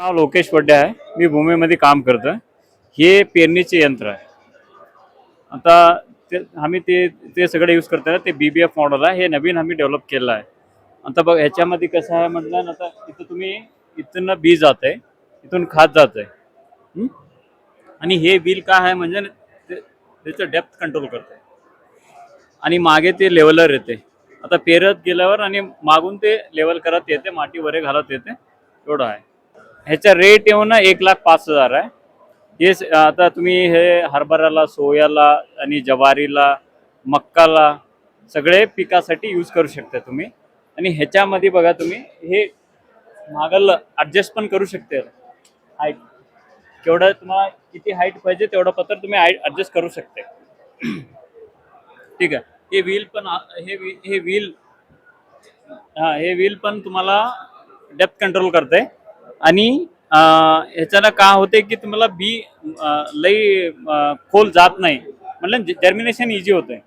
नाव लोकेश वड्डे आहे. मी भूमीमध्ये काम करतो हे पेरणीचे यंत्र आहे. आता ते आम्ही ते ते सगळे यूज करतो ते बी बी एफ मॉडेल आहे. हे नवीन आम्ही डेव्हलप केलं आहे. आता बघ ह्याच्यामध्ये कसं आहे म्हटलं ना आता इथं तुम्ही इथून बी जात आहे इथून खात जात आहे आणि हे बिल काय आहे म्हणजे ते- त्याचं डेप्थ कंट्रोल करते आणि मागे ते लेवलर येते. आता पेरत गेल्यावर आणि मागून ते लेवल करत येते. माती वरे घालत येते. एवढं आहे. ह्याचा रेट येऊन एक लाख पाच हजार आहे. हे स- आता तुम्ही हे हरभऱ्याला सोयाला आणि ज्वारीला मक्काला सगळे पिकासाठी यूज करू शकता तुम्ही. आणि ह्याच्यामध्ये बघा तुम्ही हे मागल ॲडजस्ट पण करू शकते. हाईट केवढं तुम्हाला किती हाईट पाहिजे तेवढं पत्र तुम्ही ॲडजस्ट करू शकते. ठीक आहे. हे व्हील पण हे हे व्हील हां हे व्हील पण तुम्हाला डेप्थ कंट्रोल करते आणि ह्याच्यानं का होते की तुम्हाला बी लई खोल जात नाही. म्हणलं जर्मिनेशन इझी होतंय.